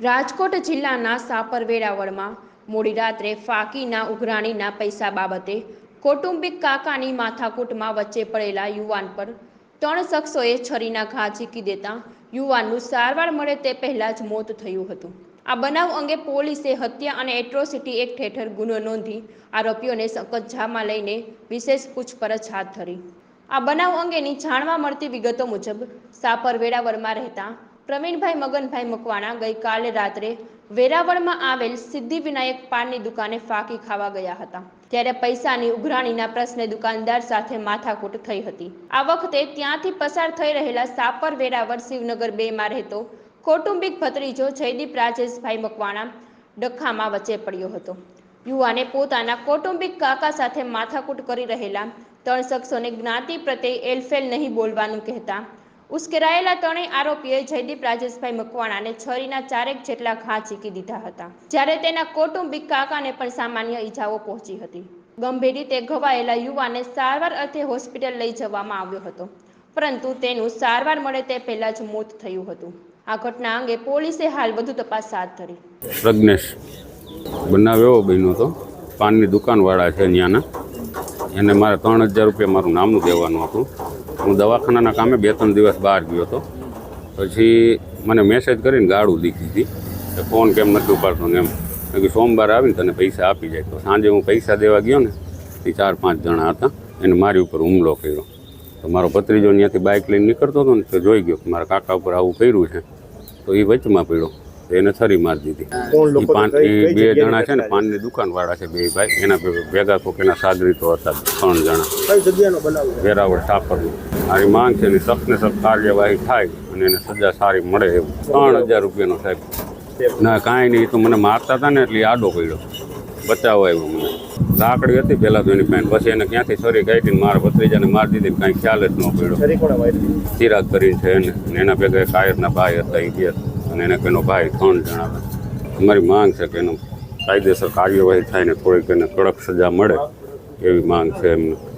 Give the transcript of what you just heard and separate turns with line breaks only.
રાજકોટ જિલ્લાના સાપર વેરાવળમાં મોડી રાત્રે ફાકીના ઉઘરાણીના પૈસા બાબતે કૌટુંબિક કાકાની માથાકૂટમાં વચ્ચે પડેલા યુવાન પર ત્રણ શખ્સોએ છરીના ઘા ઝીકી દેતા યુવાનનું સારવાર મળે તે પહેલાં જ મોત થયું હતું. આ બનાવ અંગે પોલીસે હત્યા અને એટ્રોસિટી એક્ટ હેઠળ ગુનો નોંધી આરોપીઓને સકંજામાં લઈને વિશેષ પૂછપરછ હાથ ધરી. આ બનાવ અંગેની જાણવા મળતી વિગતો મુજબ સાપર વેળાવરમાં રહેતા પ્રવીણભાઈ, મગનભાઈ મકવાણા ગઈકાલે રાત્રે વેરાવળમાં આવેલ સિદ્ધિવિનાયક પાનની દુકાને ફાંકી ખાવા ગયા હતા. ત્યારે પૈસાની ઉઘરાણીના પ્રશ્ને દુકાનદાર સાથે માથાકૂટ થઈ હતી. આ વખતે ત્યાંથી પસાર થઈ રહેલા સાપર વેરાવળ શિવનગર બેમાં રહેતો કૌટુંબિક ભત્રીજો જયદીપ રાજેશભાઈ મકવાણા ડખ્ખામાં વચ્ચે પડ્યો હતો. યુવાને પોતાના કૌટુંબિક કાકા સાથે માથાકૂટ કરી રહેલા ત્રણ શખ્સોને જ્ઞાતિ પ્રત્યે એલફેલ નહીં બોલવાનું કહેતા ઉશ્કેરાયેલા ત્રણેય આરોપીએ જયદીપ રાજેશભાઈ મકવાણાને છરીના ચારેક જેટલા ઘા ચીકી દીધા હતા, જ્યારે તેના કૌટુંબિક કાકાને પણ સામાન્ય ઈજાઓ પહોંચી હતી. ગંભીર રીતે ઘવાયેલા યુવાને સારવાર અર્થે હોસ્પિટલ લઈ જવામાં આવ્યો હતો, પરંતુ તેનું સારવાર મળે તે પહેલા જ મોત થયું હતું. આ ઘટના અંગે પોલીસે હાલ વધુ તપાસ હાથ ધરી.
પ્રજ્ઞેશ બનાવ એવો બન્યો પાનની દુકાનવાળા છે ત્યાંના. એને મારે ત્રણ હજાર રૂપિયા મારું નામનું દેવાનું હતું. હું દવાખાનાના કામે બે ત્રણ દિવસ બહાર ગયો હતો. પછી મને મેસેજ કરીને ગાળું દીધી હતી કે ફોન કેમ નથી ઉપાડતો ને એમ. મેં કે સોમવારે આવીને તને પૈસા આપી જાય. તો સાંજે હું પૈસા દેવા ગયો ને, એ ચાર પાંચ જણા હતા, એને મારી ઉપર હુમલો કર્યો. તો મારો ભત્રીજો ત્યાંથી બાઇક લઈને નીકળતો હતો ને, તો જોઈ ગયો કે મારા કાકા ઉપર આવું કર્યું છે. તો એ વચમાં પડ્યો. તો એને છરી મારી દીધી.
કઈ
બે જણા છે ને પાનની દુકાન વાળા છે બે ભાઈ. એના ભેગા કોક એના સાગરીતો હતા ત્રણ જણા. વેરાવળ ટાપરનું મારી માંગ છે એની સખ્ત ને સખ્ત કાર્યવાહી થાય અને એને સજા સારી મળે એવું. ત્રણ હજાર રૂપિયાનો સાહેબ. ના કાંઈ નહીં તો મને મારતા હતા ને એટલે આડો પડ્યો. બચાવો આવ્યો મને. લાકડી હતી પહેલાં તો એની પાસે. પછી એને ક્યાંથી છરી કાઢીને મારા ભત્રીજાને મારી દીધી કાંઈ ખ્યાલ જ ન પડ્યો. ચિરાગ કરીને છે એને. એના ભેગા એક આયરના ભાઈ હતા એ બે અને એને એનો ભાઈ ત્રણ જણા હતા. અમારી માંગ છે કે એનું કાયદેસર કાર્યવાહી થાય ને થોડીક એને કડક સજા મળે એવી માંગ છે એમને.